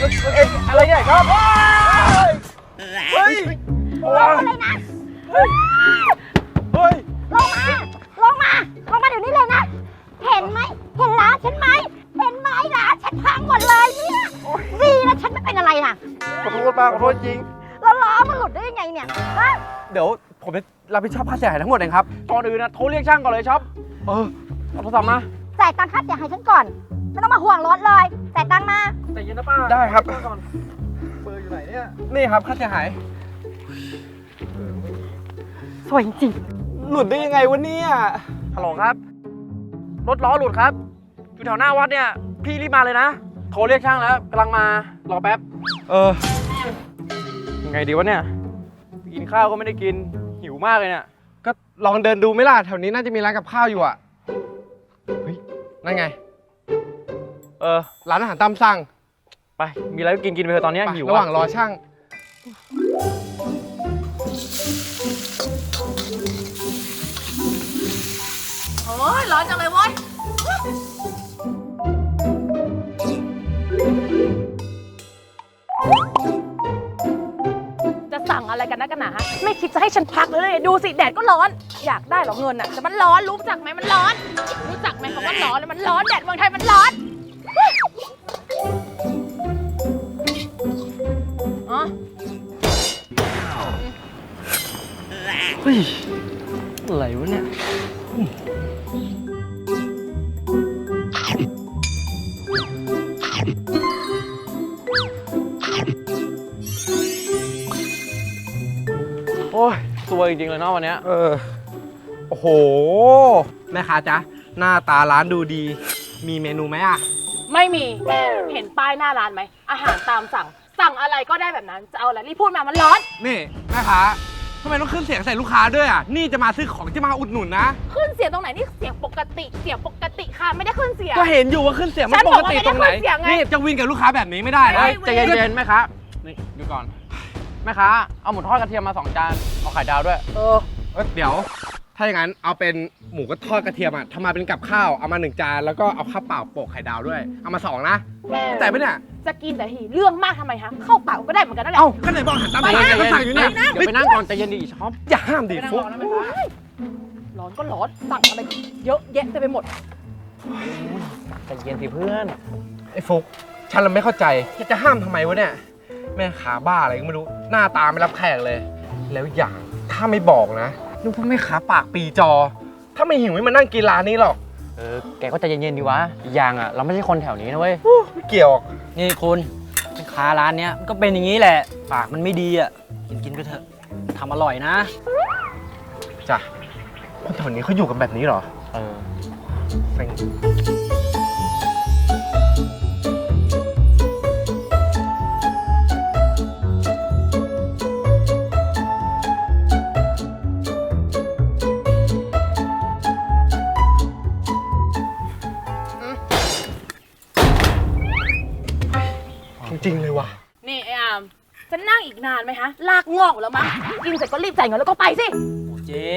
เอ็งอะไรเนี่ยครับเฮ้ยลงมาเลยนะเฮ้ยลงมาลงมาลงมาเดี๋ยวนี้เลยนะ เห็นไหมเห็นร้านฉันไหมเห็นไหมร้านฉันพังหมดเลยเนี่ยดีนะฉันไม่เป็นอะไรนะขอโทษมากขอโทษจริง แล้วล้อมันหลุดได้ยังไงเนี่ยฮะเดี๋ยวผมจะรับผิดชอบค่าเสียหายทั้งหมดเองครับก่อนอื่นนะโทรเรียกช่างก่อนเลยช็อปเออเอาโทรศัพท์มาจ่ายตังค่าเสียหายฉันก่อน ไม่ต้องมาห่วงรถเลยจ่ายตังค์มา แต่ย็นนะป้าได้ครับ ก่อนเบอร์อยู่ไหนเนี่ยนี่ครับค่าเสียหาย สวยจริงหลุดได้ยังไงวะเนี่ยฮัลโหลครับ รถล้อหลุดครับ อยู่แถวหน้าวัดเนี่ย พี่รีบมาเลยนะ โทรเรียกช่างแล้วกำลังมา รอแป๊บ เออ ยังไงดีวะเนี่ย กินข้าวก็ไม่ได้กิน หิวมากเลยเนี่ย ก็ลองเดินดูไหมล่ะแถวนี้น่าจะมีร้านกับข้าวอยู่อะ เฮ้ย นั่นไง เออ ร้านอาหารตามสั่งไป มีอะไรก็กินกินไปเถอะตอนเนี้ยไปหิวระหว่างอะรอช่าง โอ้ยร้อนจังเลยเว้ยจะสั่งอะไรกันนะกันหนาฮะไม่คิดจะให้ฉันพักเลยดูสิแดดก็ร้อน อยากได้เหรอเงินอะแต่มันร้อนรู้จักไหมมันร้อน รู้จักไหมคำว่าร้อนแล้วมันร้อนแดดเมืองไทยมันร้อน อ๋อเฮ้ยอะไรวะเนี่ย โอ้ยสวยจริงๆเลยเนาะวันเนี้ยเออ โอ้โห แม่ค้าจ๊ะ หน้าตาร้านดูดี มีเมนูไหมอะ ไม่มี เห็นป้ายหน้าร้านไหม อาหารตามสั่ง สั่งอะไรก็ได้แบบนั้น จะเอาอะไรรีบพูดมามันร้อน นี่แม่ค้าทำไมต้องขึ้นเสียงใส่ลูกค้าด้วยอะ นี่จะมาซื้อของจะมาอุดหนุนนะ ขึ้นเสียงตรงไหนนี่เสียงปกติ เสียงปกติค่ะ ไม่ได้ขึ้นเสียง ก็เห็นอยู่ว่าขึ้นเสียงมัฉันนปบอกกว่าติไม่ได้ตรงไหนขึ้นเสียงไงนี่จะวินกับลูกค้าแบบนี้ไม่ได้นะ ไม่ ใจเย็นๆแม่ค้านี่ดูก่อน แม่ค้าเอาหมูทอดกระเทียมมาสองจาน เอาไข่ดาวด้วย เออเอ้ยเดี๋ยว ถ้าอย่างนั้นเอาเป็นหมูกระทอดกระเทียมอะทำมาเป็นกับข้าวเอามาหนึ่งจานแล้วก็เอาข้าวเปล่าโปะไข่ดาวด้วย เอามาสองนะแต่ไม่เนี่ยจะกินแต่ทีเรื่องมากทำไมฮะเข้าปากก็ได้เหมือนกันนั่นแหละเอ้าก็ไหนบอกหันตามไปสั่งนะก็สั่งอยู่นี่เดี๋ยวไปนั่งก่อนใจเย็นดิช็อปอย่าห้ามดิไปนั่งฟุรกอนะแม่ค้าร้อนก็ร้อนสั่งอะไรเยอะแยะเต็มไปหมดใจเย็นสิเพื่อนไอ้ฟุกฉันเราไม่เข้าใจจะห้ามทำไมวะเนี่ยแม่ขาบ้าอะไรก็ไม่รู้หน้าตาไม่รับแขกเลย แล้วอย่างถ้าไม่บอกนะ นึกว่าแม่ขาปากปีจอ ถ้าไม่หิวไม่มานั่งกินร้านนี้หรอกเออ แกก็ใจเย็นๆดีวะอีกอย่างอะ เราไม่ใช่คนแถวนี้นะเว้ยไม่เกี่ยวหรอกนี่คุณแม่ค้าร้านเนี้ยมันก็เป็นอย่างนี้แหละ ปากมันไม่ดีอะ กินกินไปเถอะทำอร่อยนะ จ้ะคนแถวนี้เขาอยู่กันแบบนี้เหรอเออ เซ็ง จริงๆเลยว่ะ นี่ไอ้อามจะนั่งอีกนานไหมฮะลากงอกหมดแล้วมั้ง กินเสร็จก็รีบจ่ายเงินแล้วก็ไปสิ เจ๊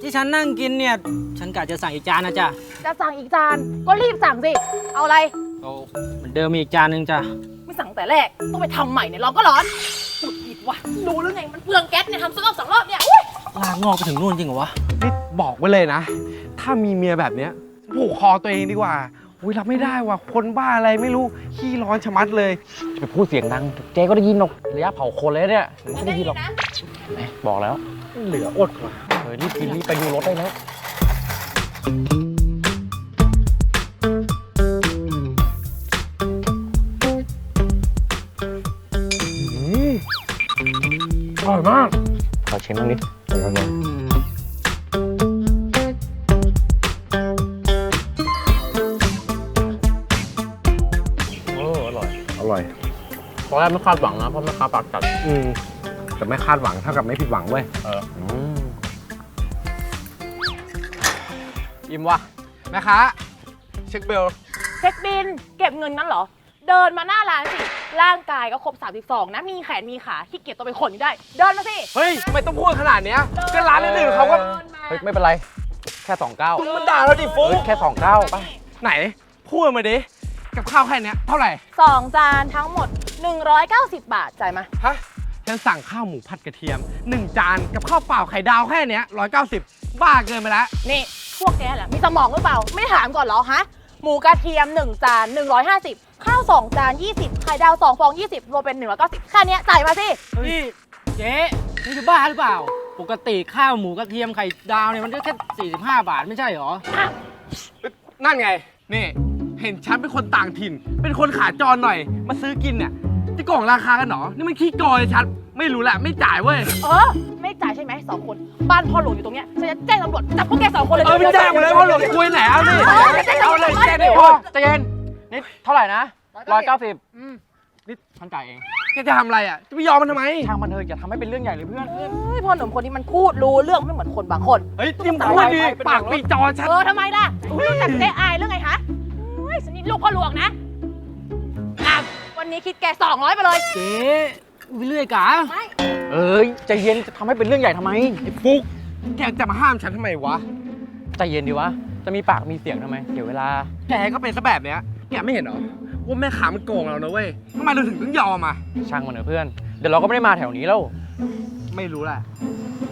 ที่ฉันนั่งกินเนี่ย ฉันกะจะสั่งอีกจานนะจ๊ะจะสั่งอีกจานก็รีบสั่งสิ เอาอะไร เอาเหมือนเดิมมีอีกจานหนึงจ้ะไม่สั่งแต่แรก ต้องไปทำใหม่เนี่ยร้อนก็ร้อนหงุดหงิดว่ะรู้หรือไงมันเปลืองแก๊สเนี่ยทำสักรอบสองรอบเนี่ยอุ๊ยลากงอกไปถึงนู่นจริงเหรอวะ นี่บอกไว้เลยนะ ถ้ามีเมียแบบเนี้ยผูกคอตัวเองดีกว่า อุ้ยรับไม่ได้ว่ะ คนบ้าอะไรไม่รู้ ขี้ร้อนชะมัดเลย จะไปพูดเสียงดัง เจ๊ก็ได้ยินหรอกระยะเผาคนเลยเนี่ยไม่ได้ยินหรอกนะแหมบอกแล้ว เหลืออดว่ะเออรีบกินรีบไปดูรถได้แล้วอืมอร่อยมากขอชิมบ้างนิดเดี๋ยวก่อน ตอนแรกไม่คาดหวังนะเพราะแม่ค้าปากจัดอืมแต่ไม่คาดหวังเท่ากับไม่ผิดหวังเว้ยเอออืมอิ่มว่ะแม่ค้าเช็คเบลเช็คบิน เก็บเงินนั้นเหรอ เดินมาหน้าร้านสิ ร่างกายก็ครบ 32 นะ มีแขนมีขาขี้เกียจตัวไปขนอยู่ได้ เดินมาสิ เฮ้ยทำไมต้องพูดขนาดเนี้ยก็ร้านอื่นๆเขาก็เดินมาเฮ้ยไม่เป็นไร แค่สองเก้ามันด่าเราดิฟุเฮ้ยแค่สองเก้าไปไหน พูดมาดิกับข้าวแค่เนี้ยเท่าไหร่สองจานทั้งหมด 190 บาทจ่ายมา ฮะฉันสั่งข้าวหมูผัดกระเทียม 1 จานกับข้าวเปล่าไข่ดาวแค่เนี้ย190 บ้าเกินไปแล้ว นี่ พวกแกแหละมีสมองหรือเปล่า ไม่ถามก่อนเหรอฮะ หมูกระเทียม 1 จาน 150 ข้าว 2 จาน 20 ไข่ดาว 2 ฟอง 20 รวมเป็น 190แค่เนี้ยจ่ายมาสิ นี่เจ๊นี่จะบ้าหรือเปล่า ปกติข้าวหมูกระเทียมไข่ดาวเนี่ยมันก็แค่45 บาทไม่ใช่เหรอ นั่นไง นี่ เห็นฉันเป็นคนต่างถิ่น เป็นคนขาจรหน่อย มาซื้อกินเนี่ย จะโกล่องราคากันเหรอ นี่มันขี้โกอยชัด ไม่รู้แหละ ไม่จ่ายเว้ย เออ ไม่จ่ายใช่ไหมสองคน บ้านพ่อหลวงอยู่ตรงเนี้ยฉันจะแจ้งตำรวจจับพวกแกสองคนเลยเออไม่จ้างมาเลยว่าหลวงคุยไหนเอาดิเออจะแจ้งตำรวจเอาเลยจับแจ้งเลดิยโอ้ใจเย็นนี่เท่าไหร่นะร้อยเก้าสิบอืมนี่ฉันจ่ายเองแกจะทำอะไรอะ จะไปยอมมันทำไมช่างมันเถอะอย่าทำให้เป็นเรื่องใหญ่เลยเพื่อนเฮ้ยพ่อหนุ่มคนนี้มันพูดรู้เรื่องไม่เหมือนคนบางคน เฮ้ยนี่มึงพูดดีปากปีจอชัด เออทำไมล่ะไม่รู้จักเจ๊อายเรื่องไงคะเฮ้ยฉันนี่ลูกพ่อหลวงนะอะ วันนี้คิดแก200ไปเลยเจ๊วิเรื่อยกะไม่เอ้ยใจเย็นจะทำให้เป็นเรื่องใหญ่ทำไมไอ้ฟุกแกจะมาห้ามฉันทำไมวะ ใจเย็นดีวะ จะมีปากมีเสียงทำไมเดี๋ยวเวลา แกก็เป็นซะแบบเนี้ย แกไม่เห็นเหรอว่าแม่ค้ามันโกงเรานะเว้ยทำไมเราถึงต้องยอมอะ ช่างมันเถอะเพื่อน เดี๋ยวเราก็ไม่ได้มาแถวนี้แล้วไม่รู้แหละ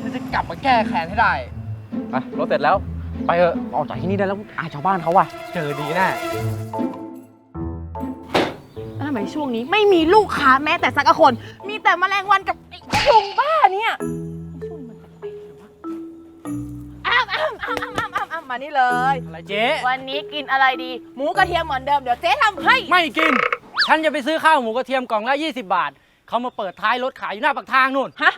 ฉันจะกลับมาแก้แค้นให้ได้ ไปรถเสร็จแล้ว ไปเถอะออกจากที่นี่ได้แล้วอายชาวบ้านเขาว่ะ เจอดีแน่ทำ ไมช่วงนี้ไม่มีลูกค้าแม้แต่สักคน มีแต่แมลงวันกับไอ้ยุงบ้าเนี่ยช่วงนี้มันแปลกๆเหรอวะอ้ามอ้ามอ้ามอ้ามอ้ามอ้ามอ้ามมานี่เลย อะไรเจ๊ วันนี้กินอะไรดี หมูกระเทียมเหมือนเดิมเดี๋ยวเจ๊ทำให้ ไม่กิน ฉันจะไปซื้อข้าวหมูกระเทียมกล่องละ 20 บาท เขามาเปิดท้ายรถขายอยู่หน้าปากทางนู่น ฮะ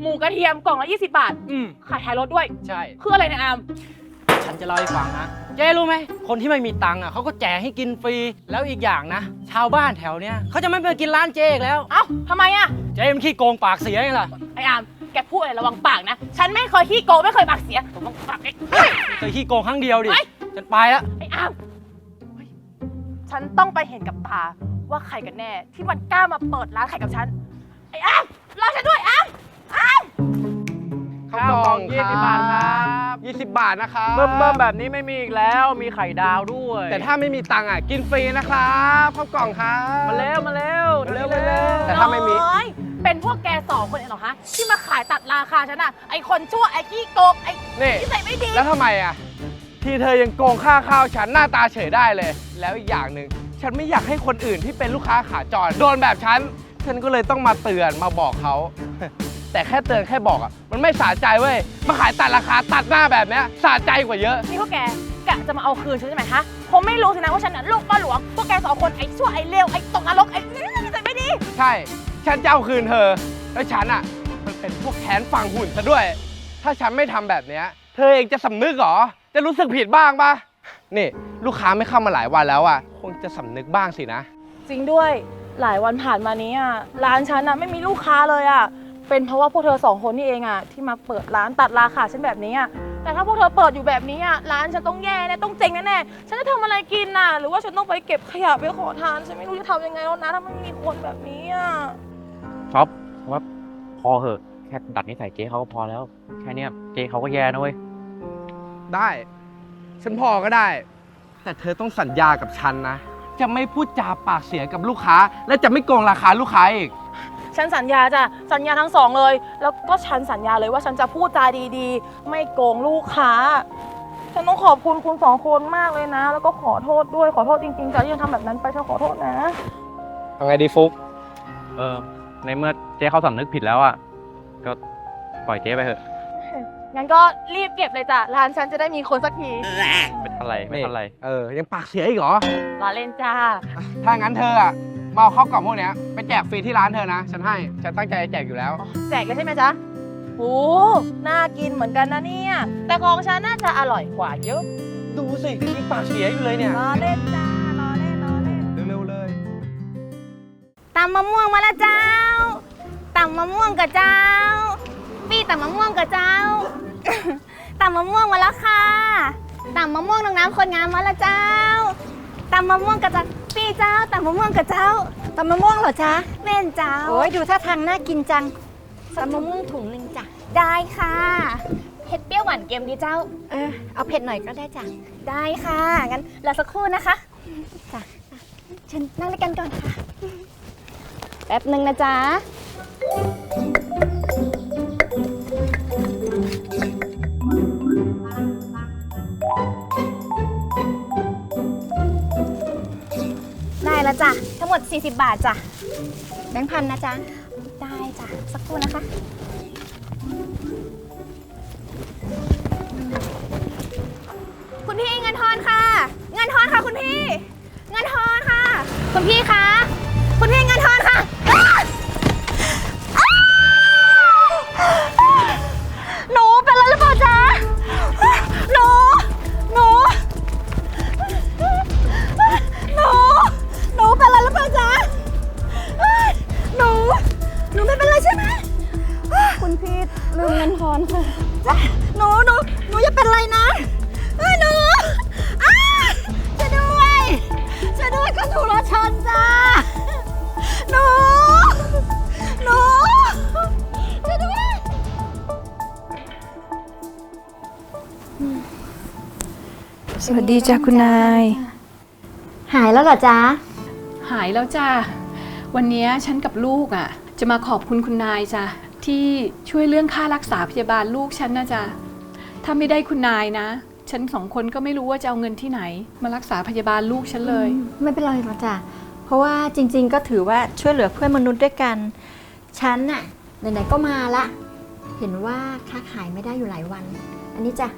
หมูกระเทียมกล่องละ 20 บาท อืมขายท้ายรถด้วย ใช่ คืออะไรเนี่ยอาม ฉันจะเล่าให้ฟังนะ เจ๊รู้ไหม คนที่ไม่มีตังค์อะเขาก็แจกให้กินฟรี แล้วอีกอย่างนะ ชาวบ้านแถวเนี้ยเขาจะไม่มากินร้านเจ๊อีกแล้ว เอ้าทำไมอะเจ๊มันขี้โกงปากเสียไงล่ะไออามแกพูดอะไรระวังปากนะ ฉันไม่เคยขี้โกงไม่เคยปากเสียระวังปากไอ้ เคยขี้โกงครั้งเดียวดิ เฮ้ย ฉันไปแล้วไอ้อามเฮ้ยฉันต้องไปเห็นกับตาว่าใครกันแน่ที่มันกล้ามาเปิดร้านขายกับฉัน ไอ้อามรอฉันด้วยอามอาม ข้าวกล่องยี่สิบบาทครับ20บาทนะครับเบิ่มเบิ่มแบบนี้ไม่มีอีกแล้วมีไข่ดาวด้วย แต่ถ้าไม่มีตังค์อะกินฟรีนะครับข้าวกล่องครับมาแล้วมาแล้วมาเร็วมาเร็วแต่ถ้าไม่มีน้อยเป็นพวกแกสองคนเองเหรอฮะที่มาขายตัดราคาฉันอะไอคนชั่วไอขี้โกงไอนี่ที่ใส่ไม่ดีแล้วทำไมอะที่เธอยังโกงค่าข้าวฉันหน้าตาเฉยได้เลย แล้วอีกอย่างหนึ่งฉันไม่อยากให้คนอื่นที่เป็นลูกค้าขาจรโดนแบบฉันฉันก็เลยต้องมาเตือนมาบอกเขา แต่แค่เตือนแค่บอกอะมันไม่สะใจเว้ยมาขายตัดราคาตัดหน้าแบบเนี้ยสะใจกว่าเยอะ นี่พวกแกกะจะมาเอาคืนฉันใช่ไหมฮะผมไม่รู้สินะว่าฉันน่ะลูกป้าหลวง พวกแกสองคนไอ้ชั่วไอ้เลวไอ้ตกนรกไอ้ที่ใส่ไม่ดีใช่ ฉันจะเอาคืนเธอ แล้วฉันอะ มันเป็นพวกแค้นฝังหุ่นซะด้วย ถ้าฉันไม่ทำแบบเนี้ย เธอเองจะสำนึกเหรอ จะรู้สึกผิดบ้างปะนี่ ลูกค้าไม่เข้ามาหลายวันแล้วอะ คงจะสำนึกบ้างสินะ จริงด้วย หลายวันผ่านมานี้อะร้านฉันอะไม่มีลูกค้าเลยอะ เป็นเพราะว่าพวกเธอสองคนนี่เองอะที่มาเปิดร้านตัดราคาฉันแบบนี้อะแต่ถ้าพวกเธอเปิดอยู่แบบนี้อะร้านฉันต้องแย่แน่ต้องเจ๊งแน่ๆฉันจะทำอะไรกินน่ะ หรือว่าฉันต้องไปเก็บขยะไปขอทานฉันไม่รู้จะทำยังไงแล้วนะถ้าไม่มีคนแบบนี้อะช็อปว่าพอเหอะแค่ดัดนิสัยเจ๊เขาก็พอแล้ว แค่เนี้ยเจ๊เขาก็แย่นะเว้ยได้ ฉันพอก็ได้ แต่เธอต้องสัญญากับฉันนะ จะไม่พูดจาปากเสียกับลูกค้า และจะไม่โกงราคาลูกค้าอีก ฉันสัญญาจ้ะสัญญาทั้งสองเลย แล้วก็ฉันสัญญาเลยว่าฉันจะพูดจาดีๆ ไม่โกงลูกค้า ฉันต้องขอบคุณคุณสองคนมากเลยนะ แล้วก็ขอโทษด้วยขอโทษจริงๆจ้ะที่ฉันทำแบบนั้นไปฉันขอโทษนะ เอาไงดีฟุก เออ ในเมื่อเจ๊เขาสำนึกผิดแล้วอะ ก็ปล่อยเจ๊ไปเถอะ งั้นก็รีบเก็บเลยจ้ะร้านฉันจะได้มีคนสักทีไม่ทันไร ไม่ทันไร เออ ยังปากเสียอีกเหรอรอเล่นจ้า ถ้างั้นเธออะ มาเอาข้าวกล่องพวกเนี้ยไปแจกฟรีที่ร้านเธอนะ ฉันให้ ฉันตั้งใจจะแจกอยู่แล้ว แจกเลยใช่ไหมจ๊ะโอ้น่ากินเหมือนกันนะเนี่ย แต่ของฉันน่าจะอร่อยกว่าเยอะดูสิยังปากเสียอยู่เลยเนี่ย รอเล่นจ้ารอเล่นรอเล่นเร็วๆเลย ตำมะม่วงมาแล้วเจ้าตำมะม่วงกับเจ้า พี่ตำมะม่วงกับเจ้า ตำมะม่วงมาแล้วค่ะตำมะม่วงน้องน้ำคนงามมาแล้วเจ้า ตำมะม่วงกับเจ้าพี่เจ้าตำมะม่วงกับเจ้าตำมะม่วงเหรอจ๊ะแม่นเจ้า โอ้ยดูท่าทางน่ากินจังตำมะม่วงถุงหนึ่งจ้ะได้ค่ะเผ็ดเปรี้ยวหวานเค็มดีเจ้า เออเอาเผ็ดหน่อยก็ได้จ้ะได้ค่ะงั้นรอสักครู่นะคะจ้ะเชิญนั่งด้วยกันก่อนค่ะ แป๊บหนึ่งนะจ๊ะ ละจ้ะ ทั้งหมด 40 บาทจ้ะ แบงค์พันนะจ๊ะ ได้จ้ะ สักครู่นะคะ คุณพี่เงินทอนค่ะ เงินทอนค่ะคุณพี่ เงินทอนค่ะ คุณพี่คะ คุณพี่เงิน ดีจ้ะคุณนาย หายแล้วเหรอจ๊ะ หายแล้วจ้ะวันนี้ฉันกับลูกอะ จะมาขอบคุณคุณนายจ้ะที่ช่วยเรื่องค่ารักษาพยาบาลลูกฉันนะจ๊ะถ้าไม่ได้คุณนายนะ ฉันสองคนก็ไม่รู้ว่าจะเอาเงินที่ไหน มารักษาพยาบาลลูกฉันเลย ไม่เป็นไรหรอกจ้ะเพราะว่าจริง ๆ ก็ถือว่าช่วยเหลือเพื่อนมนุษย์ด้วยกัน ฉันน่ะไหนๆก็มาละ เห็นว่าค้าขายไม่ได้อยู่หลายวัน อันนี้จ้ะ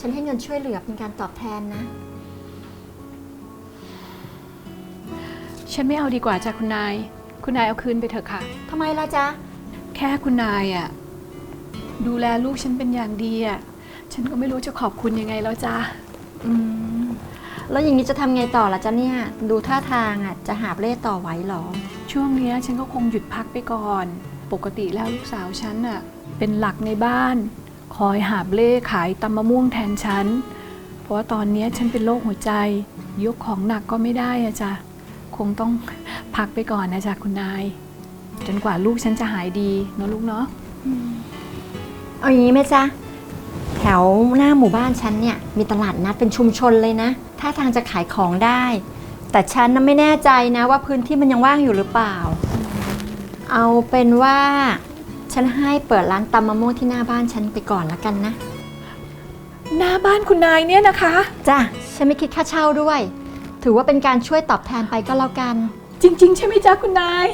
ฉันให้เงินช่วยเหลือเป็นการตอบแทนนะ ฉันไม่เอาดีกว่าจ้ะคุณนาย คุณนายเอาคืนไปเถอะค่ะ ทำไมล่ะจ๊ะ แค่คุณนายอะดูแลลูกฉันเป็นอย่างดีอะฉันก็ไม่รู้จะขอบคุณยังไงแล้วจ้ะอืม แล้วอย่างนี้จะทำไงต่อล่ะจ๊ะเนี่ย ดูท่าทางอะจะหาบเล่ต่อไหวเหรอ ช่วงเนี้ยฉันก็คงหยุดพักไปก่อน ปกติแล้วลูกสาวฉันน่ะเป็นหลักในบ้าน คอยหาบเล่ขายตำมะม่วงแทนฉัน เพราะว่าตอนนี้ฉันเป็นโรคหัวใจ ยกของหนักก็ไม่ได้อะจ้ะคงต้องพักไปก่อนนะจ๊ะคุณนาย จนกว่าลูกฉันจะหายดีเนอะลูกเนาะเอาอย่างนี้ไหมจ๊ะแถวหน้าหมู่บ้านฉันเนี่ยมีตลาดนัดเป็นชุมชนเลยนะถ้าทางจะขายของได้ แต่ฉันน่ะไม่แน่ใจนะว่าพื้นที่มันยังว่างอยู่หรือเปล่า เอาเป็นว่า ฉันให้เปิดร้านตำมะม่วงที่หน้าบ้านฉันไปก่อนละกันนะ หน้าบ้านคุณนายเนี่ยนะคะ จ้ะ ฉันไม่คิดค่าเช่าด้วย ถือว่าเป็นการช่วยตอบแทนไปก็แล้วกัน จริง ๆ ใช่ไหมจ๊ะคุณนาย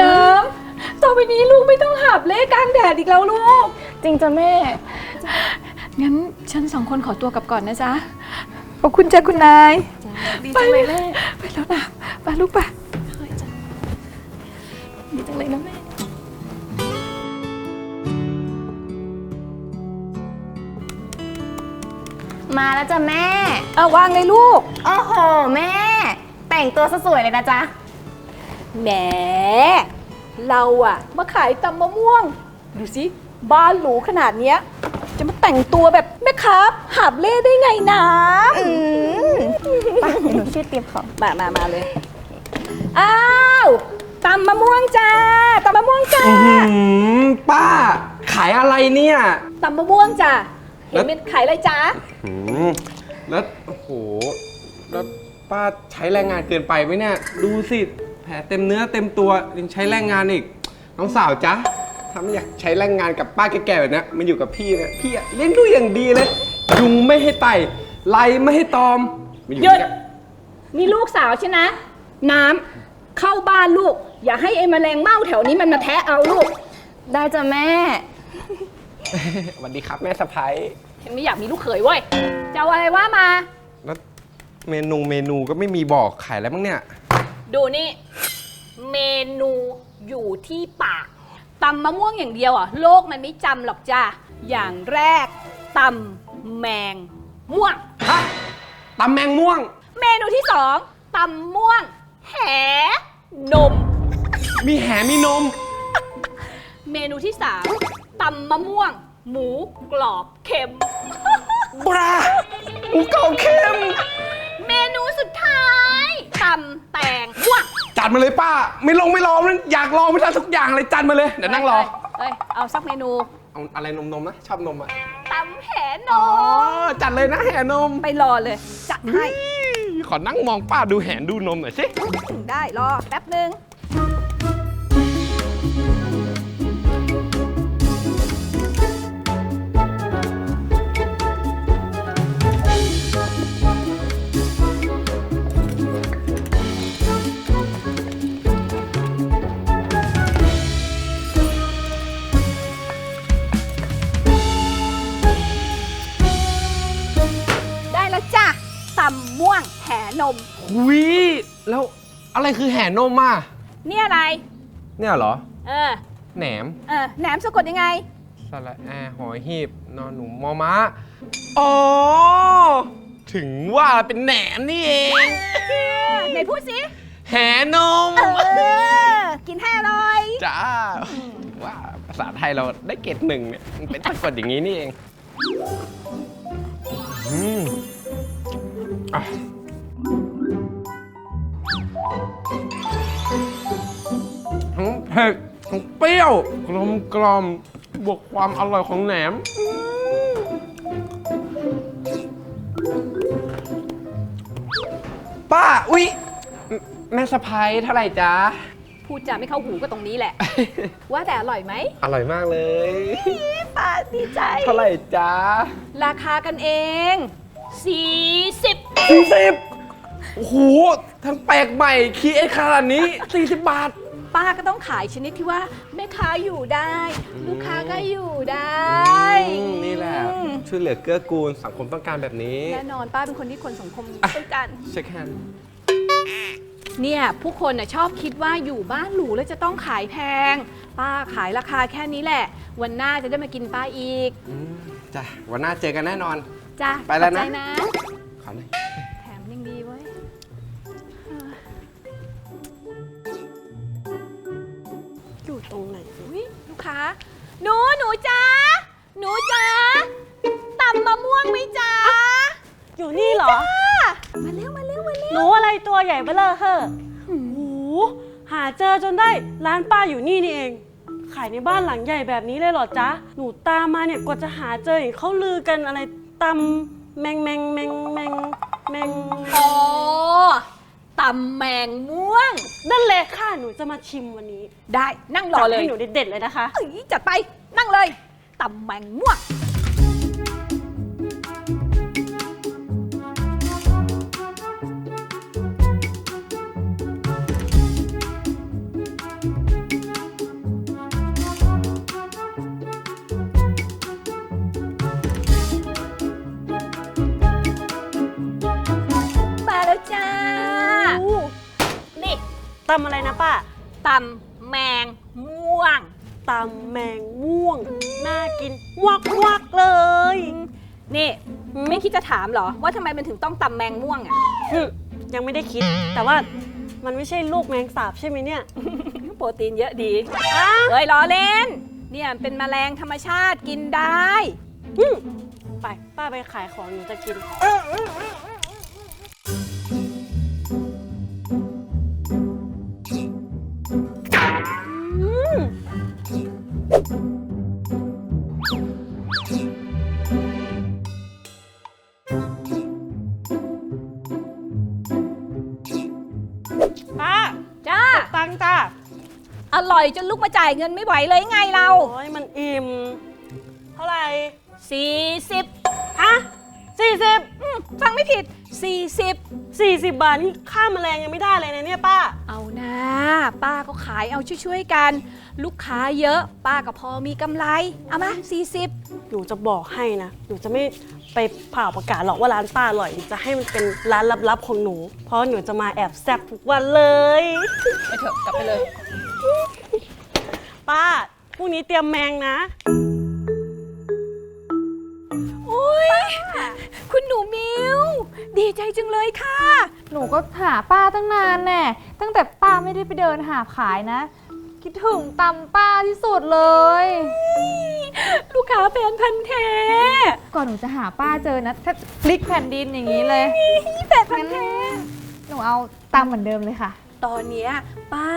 น้ำต่อไปนี้ลูกไม่ต้องหาบเล่กลางแดดอีกแล้วลูก จริงจ้ะแม่ งั้นฉันสองคนขอตัวกลับก่อนนะจ๊ะ ขอบคุณจ้ะคุณนาย ดีจังเลยแม่ ไปแล้วนะไปลูกไปดีจังเลยนะแม่ มาแล้วจ้ะแม่ เอาวางไงลูก โอ้โห แม่ แต่งตัวซะสวยเลยนะจ๊ะ แหม เราอะมาขายตำมะม่วง ดูสิ บ้านหรูขนาดเนี้ย จะมาแต่งตัวแบบแม่ค้าหาบเล่ได้ไงนะอืมไปเดี๋ยวหนูช่วยเตรียมของ มามามาเลย อ้าวตำมะม่วงจ้าตำมะม่วงจ้าอื้อหือป้า ขายอะไรเนี่ย ตำมะม่วงจ้า เห็แล้นวเป็นขายอะไรจ้าอืมแล้วโอ้โหแล้วป้าใช้แรงงานเกินไปไหมเนี่ย ดูสิแผลเต็มเนื้อเต็มตัวยังใช้แรงงานอีก น้องสาวจ๊ะถ้าไม่อยากใช้แรงงานกับป้าแก่ๆแบบเนี้ยมันอยู่กับพี่นะพี่อะเลี้ยงดูอย่างดีเลย ยุงไม่ให้ไต่ไล่ไม่ให้ตอมมาอหยุดเนี่ยนี่ลูกสาวใช่นะ น้ำเข้าบ้านลูก อย่าให้ไอ้แมลงเม่าแถวนี้มันมาแทะเอาลูก ได้จ้ะแม่ สวัสดีครับแม่สะพ้ายฉันไม่อยากมีลูกเขยเว้ยจะเอาอะไรว่ามา แล้วเมนูเมนูก็ไม่มีบอกขายแล้วมั้งเนี่ย ดูนี่ เมนูอยู่ที่ปากตำมะม่วงอย่างเดียวอะ โลกมันไม่จำหรอกจ้าอย่างแรกตำแมงม่วง ฮะตำแมงม่วง เมนูที่สองตำม่วง แหนม มีแหมีนม เมนูที่สาม ตำมะม่วง หมูกรอบเค็ม บราหมูเก่าเค็ม เมนูสุดท้ายตำแตงม่วงจัดมาเลยป้า ไม่ลงไม่รอมันอยากลองไม่ทันทุกอย่างเลยจัดมาเลย เดี๋ยวนั่งรอ เอ้ยเอาสักเมนูเอาอะไรนมนมๆนะ ชอบนมอะ ตำแหนอ๋อ มจัดเลยนะแห่นมไปรอเลย จัดให้ ขอนั่งมองป้าดูแหนดูนมหน่อยสิ ได้รอแป๊บหนึ่ง อะไรคือแห่นมอะเนี่ยอะไร เนี่ยเหรอ เออ แหนมเออ แหนมสะกดยังไง สระแอหอยหีบนอนหนูมอม้าอ๋อ ถึงว่าเป็นแหนมนี่เองไหนพูดสิ แห่นม เออ กินให้อร่อย จ้า ว่าภาษาไทยเราได้เกรดหนึ่งเนี่ยมันเป็นสะกดอย่างนี้นี่เอง อืมอะ ผ็ดทั้งเปรี้ยวกลมกลอมบวกความอร่อยของแหนม ป้า อุ๊ย แม่สะพ้ายเท่าไหร่จ๊ะ พูดจาไม่เข้าหูก็ตรงนี้แหละ ว่าแต่อร่อยไหมอร่อยมากเลย ป้าดีใจ เท่าไหร่จ๊ะราคากันเอง 40 สี่สิบโอ้โห ทั้งแปลกใหม่คีเอขนาดนี้ 40 บาท ป้าก็ต้องขายชนิดที่ว่าแม่ค้าอยู่ได้ ลูกค้าก็อยู่ได้ อืมนี่แหละอืมช่วยเหลือเกื้อกูลสังคมต้องการแบบนี้แน่นอนป้าเป็นคนที่คนสังคมต้องการ เช็คแฮนด์เนี่ยผู้คนน่ะชอบคิดว่าอยู่บ้านหรูแล้วจะต้องขายแพง ป้าขายราคาแค่นี้แหละ วันหน้าจะได้มากินป้าอีกจ้ะวันหน้าเจอกันแน่นอน จ้ะไปแล้วนะ ขอบใจนะ ขอหน่อย ค้าหนูหนูจ้าหนูจ้าตำมะม่วงไหมจ้าอยู่นี่เหรอมาเร็วมาเร็วมาเร็วหนูอะไรตัวใหญ่เบ้อเลอเฮ้อโอ้โหหาเจอจนได้ร้านป้าอยู่นี่นี่เอง ขายในบ้านหลังใหญ่แบบนี้เลยเหรอจ๊ะ หนูตามมาเนี่ยกว่าจะหาเจอเห็นเขาลือกันอะไรตำแมงแมงแมงแมงแมงอ๋อ ตำแมงม่วง นั่นเลยค่ะ หนูจะมาชิมวันนี้ได้นั่งรอเลยให้หนูเด็ดๆเลยนะคะ เอ้ยจัดไปนั่งเลยตำแมงม่วง ตำอะไรนะป้าตำแมงม่วง ตำแมงม่วง น่ากินวักวักๆเลย นี่ไม่คิดจะถามเหรอ ว่าทำไมมันถึงต้องตำแมงม่วงอะหึยังไม่ได้คิด แต่ว่ามันไม่ใช่ลูกแมงสาบใช่ไหมเนี่ย โปรตีนเยอะดีเอ้ยล้อเล่น เนี่ยเป็นแมลงธรรมชาติกินได้อืมไป ป้าไปขายของหนูจะกิน งค์จ้าอร่อยจนลูกมาจ่ายเงินไม่ไหวเลยไงเรา โอ้ยมันอิ่ม เท่าไหร่40 ฮะสี่สิบอืมฟังไม่ผิด40 สี่สิบบาทนี่ค่าแมลงยังไม่ได้เลยนะเนี่ยป้า เอานะ ป้าก็ขายเอาช่วยๆกัน ลูกค้าเยอะป้าก็พอมีกำไร เอามา40 หนูจะบอกให้นะ หนูจะไม่ไปเผ่าประกาศหรอกว่าร้านป้าอร่อยจะให้มันเป็นร้านลับๆของหนู เพราะหนูจะมาแอบแซบทุกวันเลย ไปเถอะกลับไปเลย ป้า พรุ่งนี้เตรียมแมงนะ โอ้ยคุณหนูมิวดีใจจังเลยค่ะ หนูก็หาป้าตั้งนานแน่ ตั้งแต่ป้าไม่ได้ไปเดินหาขายนะ คิดถึงตำป้าที่สุดเลย ลูกค้าแฟนพันธ์แท้ก่อนหนูจะหาป้าเจอนะถ้าพลิกแผ่นดินอย่างนี้เลยแฟนพันธ์แท้หนูเอาตำเหมือนเดิมเลยค่ะ ตอนเนี้ยป้า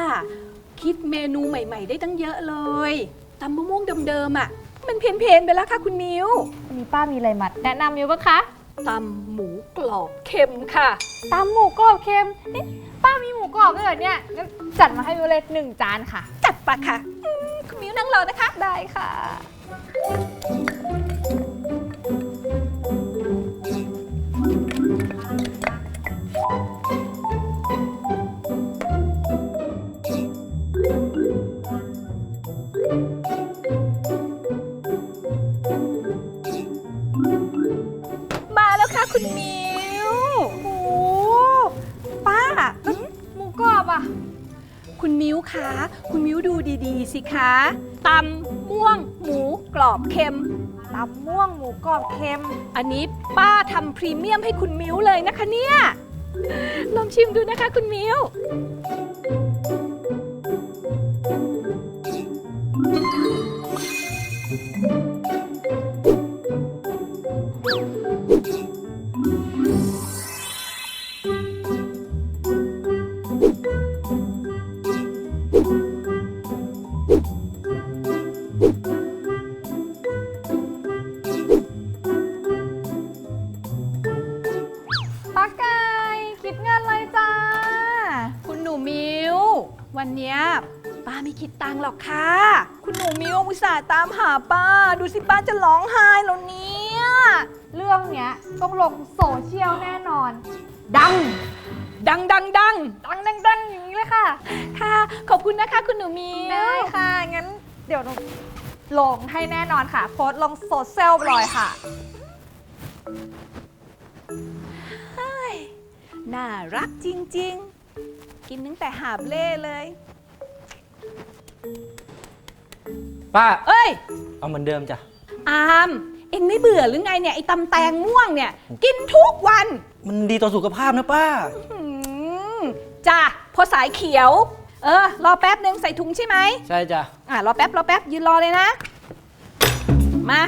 คิดเมนูใหม่ ๆ ได้ตั้งเยอะเลยตำมะม่วงเดิมๆอะ มันเพี้ยนๆไปแล้วค่ะคุณมิววันนี้ป้ามีอะไรมาแนะนำอยู่ปะคะตำหมูกรอบเค็มค่ะ ตำหมูกรอบเค็มเอ๊ะป้ามีหมูกรอบด้วยเหรอเนี่ยงั้นจัดมาให้วิวเลยหนึ่งจานค่ะ จัดปะค่ะอืมคุณมิวนั่งรอนะคะ ได้ค่ะ คุณมิวคะ คุณมิวดูดีๆ สิคะตำม่วงหมูกรอบเค็ม ตำม่วงหมูกรอบเค็ม อันนี้ป้าทำพรีเมียมให้คุณมิวเลยนะคะเนี่ย ลองชิมดูนะคะคุณมิว ตส่าห์ตามหาป้า ดูสิป้าจะร้องไห้แล้วเนี่ย เรื่องเนี้ยต้องลงโซเชียลแน่นอน ดัง ดังดังดังดังดังดังอย่างนี้เลยค่ะ ค่ะ ขอบคุณนะคะคุณหนูมิวได้ค่ะ งั้นเดี๋ยวหนูลงให้แน่นอนค่ะ โพสต์ลงโซเชียลเลยค่ะน่ารักจริง ๆ กินตั้งแต่หาบเล่เลย ป้า เอ้ย เอาเหมือนเดิมจ้ะ อาม เอ็งไม่เบื่อหรือไงเนี่ยไอ้ตำแตงม่วงเนี่ย กินทุกวันมันดีต่อสุขภาพนะป้า หืมจ้ะพอสายเขียว เออ รอแป๊บนึงใส่ถุงใช่ไหม ใช่จ้ะ อะรอแป๊บรอแป๊บยืนรอเลยนะ มา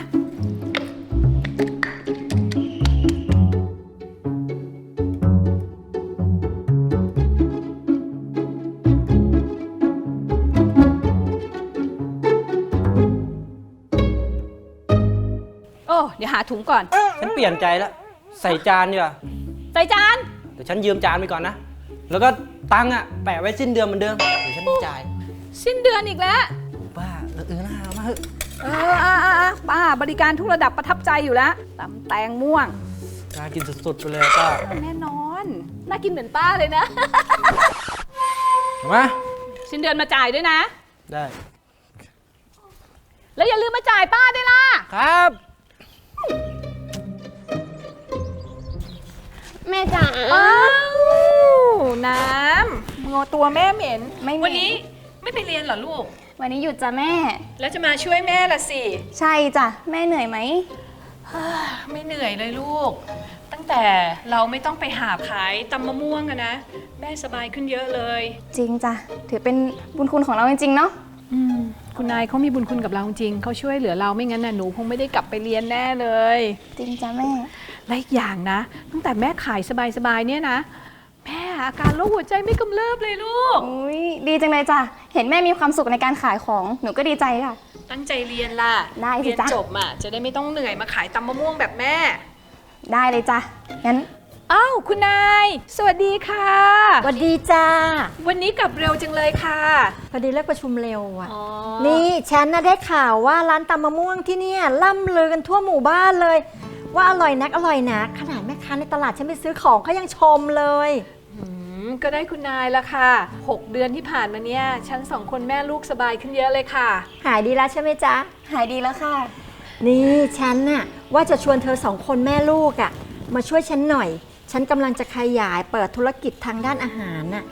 หาถุงก่อน ฉันเปลี่ยนใจแล้วใส่จานดีกว่าใส่จาน เดี๋ยวฉันยืมจานไปก่อนนะ แล้วก็ตังค์อะแปะไว้สิ้นเดือนเหมือนเดิม เดี๋ยวฉันจ่ายสิ้นเดือนอีกแล้วป้าเออเออหน้าเอามาเถอะเอออะอะอะป้าบริการทุกระดับประทับใจอยู่แล้วตำแตงม่วง น่ากินสุดๆไปเลยป้าแน่นอน น่ากินเหมือนป้าเลยนะ เอามาสิ้นเดือนมาจ่ายด้วยนะ ได้ แล้วอย่าลืมมาจ่ายป้าด้วยล่ะ ครับ แม่จ๋าอ้าวน้ำงัวตัวแม่เหม็น ไม่เหม็นวันนี้ไม่ไปเรียนเหรอลูก วันนี้หยุดจ้ะแม่ แล้วจะมาช่วยแม่ละสิใช่จ้ะแม่เหนื่อยไหม ไม่เหนื่อยเลยลูก ตั้งแต่เราไม่ต้องไปหาขายตำมะม่วงอะนะ แม่สบายขึ้นเยอะเลย จริงจ้ะถือเป็นบุญคุณของเราจริงๆเนาะอืมคุณนายเขามีบุญคุณกับเราจริงเขาช่วยเหลือเราไม่งั้นน่ะหนูคงไม่ได้กลับไปเรียนแน่เลย จริงจ้ะแม่ และอีกอย่างนะ ตั้งแต่แม่ขายสบายๆเนี่ยนะ แม่อาการโรคหัวใจไม่กำเริบเลยลูก อุ้ยดีจังเลยจ้ะ เห็นแม่มีความสุขในการขายของ หนูก็ดีใจค่ะ ตั้งใจเรียนล่ะได้สิเรียนจ๊ะ จบอะจะได้ไม่ต้องเหนื่อยมาขายตำมะม่วงแบบแม่ ได้เลยจ้ะ งั้น อ้าวคุณนาย สวัสดีค่ะ สวัสดีจ้า วันนี้กลับเร็วจังเลยค่ะ พอดีเลิกประชุมเร็วอะอ๋อนี่ฉันน่ะได้ข่าวว่าร้านตำมะม่วงที่เนี่ยล่ำลือกันทั่วหมู่บ้านเลย ว่าอร่อยนักอร่อยนักขนาดแม่ค้าในตลาดฉันไปซื้อของเขายังชมเลย อืมก็ได้คุณนายละค่ะ 6 เดือนที่ผ่านมาเนี่ยฉันสองคนแม่ลูกสบายขึ้นเยอะเลยค่ะ หายดีแล้วใช่ไหมจ๊ะ หายดีแล้วค่ะ นี่ฉันน่ะว่าจะชวนเธอสองคนแม่ลูกอะ่ะมาช่วยฉันหน่อย ฉันกำลังจะขยายเปิดธุรกิจทางด้านอาหารน่ะ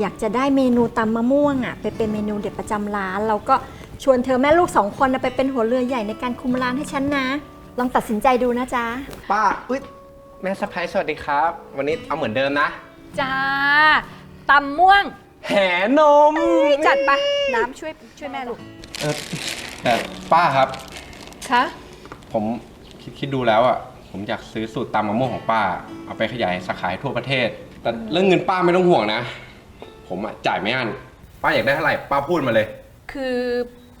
อยากจะได้เมนูตำมะม่วงอะ่ะไปเป็นเมนูเด็ดประจำร้านแล้วก็ชวนเธอแม่ลูกสองคนน่ะไปเป็นหัวเรือใหญ่ในการคุมร้านให้ฉันนะ ลองตัดสินใจดูนะจ๊ะ ป้าอุ๊ยแม่สะพ้ายสวัสดีครับ วันนี้เอาเหมือนเดิมนะจ้าตำม่วงแหนมจัดไปน้ำช่วยช่วยแม่ลูกเออแต่ป้าครับ คะผมคิดคิดดูแล้วอะผมอยากซื้อสูตรตำมะม่วงของป้า เอาไปขยายสาขาให้ทั่วประเทศ แต่เรื่องเงินป้าไม่ต้องห่วงนะ ผมอะจ่ายไม่อั้นป้าอยากได้เท่าไหร่ป้าพูดมาเลย คือ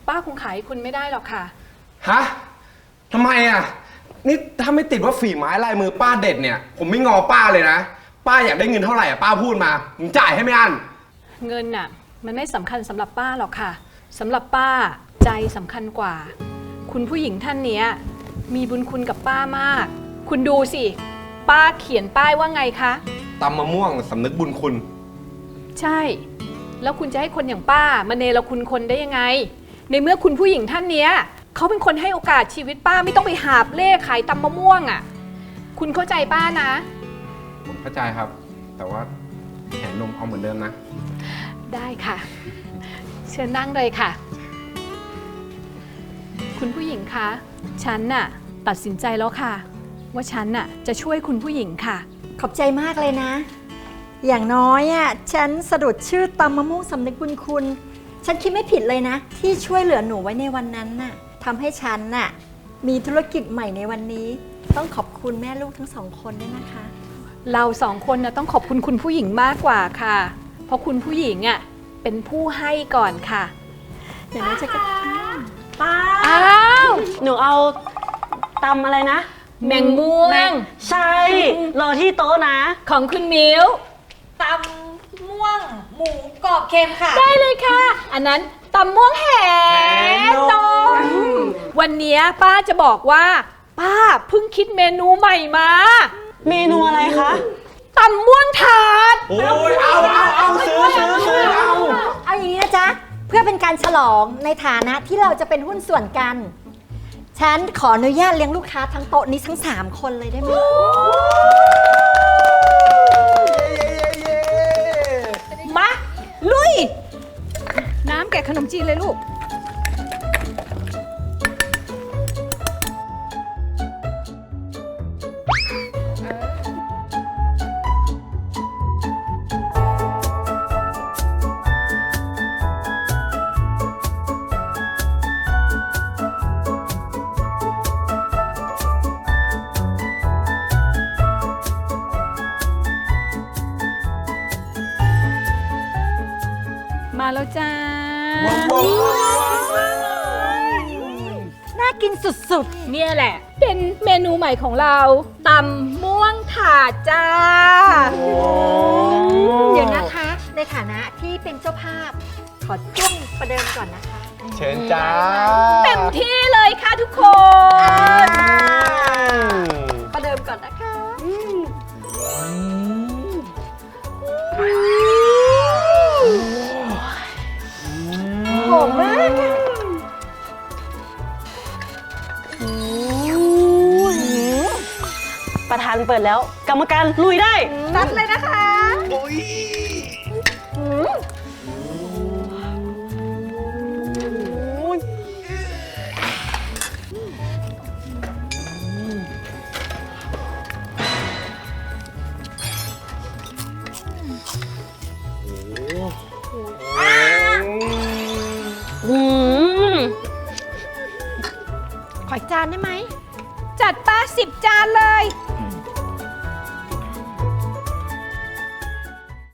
ป้าคงขายให้คุณไม่ได้หรอกค่ะ ฮะ ทำไมอะ นี่ถ้าไม่ติดว่าฝีไม้ลายมือป้าเด็ดเนี่ย ผมไม่งอป้าเลยนะ ป้าอยากได้เงินเท่าไหร่อะป้าพูดมาผมจ่ายให้ไม่อั้น เงินน่ะมันไม่สำคัญสำหรับป้าหรอกค่ะสำหรับป้าใจสำคัญกว่า คุณผู้หญิงท่านเนี้ยมีบุญคุณกับป้ามาก คุณดูสิ ป้าเขียนป้ายว่าไงคะ ตำมะม่วงสำนึกบุญคุณ ใช่ แล้วคุณจะให้คนอย่างป้ามาเนรคุณคนได้ยังไง ในเมื่อคุณผู้หญิงท่านเนี้ย เขาเป็นคนให้โอกาสชีวิตป้าไม่ต้องไปหาบเล่ขายตำมะม่วงอะ่ะ คุณเข้าใจป้านะ ผมเข้าใจครับ แต่ว่าแขนนมเอาเหมือนเดิมนะ ได้ค่ะ เชิญนั่งเลยค่ะ คุณผู้หญิงคะฉันน่ะตัดสินใจแล้วค่ะ ว่าฉันน่ะจะช่วยคุณผู้หญิงค่ะ ขอบใจมากเลยนะ อย่างน้อยอะฉันสะดุดชื่อตำมะม่วงสำนึกบุญคุณ ฉันคิดไม่ผิดเลยนะ ที่ช่วยเหลือหนูไว้ในวันนั้นน่ะ ทำให้ฉันน่ะมีธุรกิจใหม่ในวันนี้ ต้องขอบคุณแม่ลูกทั้งสองคนด้วยนะคะ เราสองคนนะต้องขอบคุณคุณผู้หญิงมากกว่าค่ะ เพราะคุณผู้หญิงอะเป็นผู้ให้ก่อนค่ะ อย่างน้อยฉันก็ป้าอ้าวหนูเอาตำอะไรนะ แมงม่วงใช่ รอที่โต๊ะนะ ของคุณมิวตำม่วงหมูกรอบเค็มค่ะ ได้เลยค่ะ อันนั้น ตำม่วงแหนมวันเนี้ยป้าจะบอกว่า ป้าเพิ่งคิดเมนูใหม่มาเมนูอะไรคะตำม่วงถาดโอ้ยเอาเอาเอาซื้อซื้อซื้อเอาเอาอย่างนี้นะจ๊ะ เพื่อเป็นการฉลองในฐานะที่เราจะเป็นหุ้นส่วนกัน ฉันขออนุญาตเลี้ยงลูกค้าทั้งโต๊ะนี้ทั้ง 3 คนเลยได้ไหม ใเปิดแล้ว กรรมการลุยได้นัดเลยนะคะอืมขออีกจานได้ไหม จัดป้าสิบจานเลยข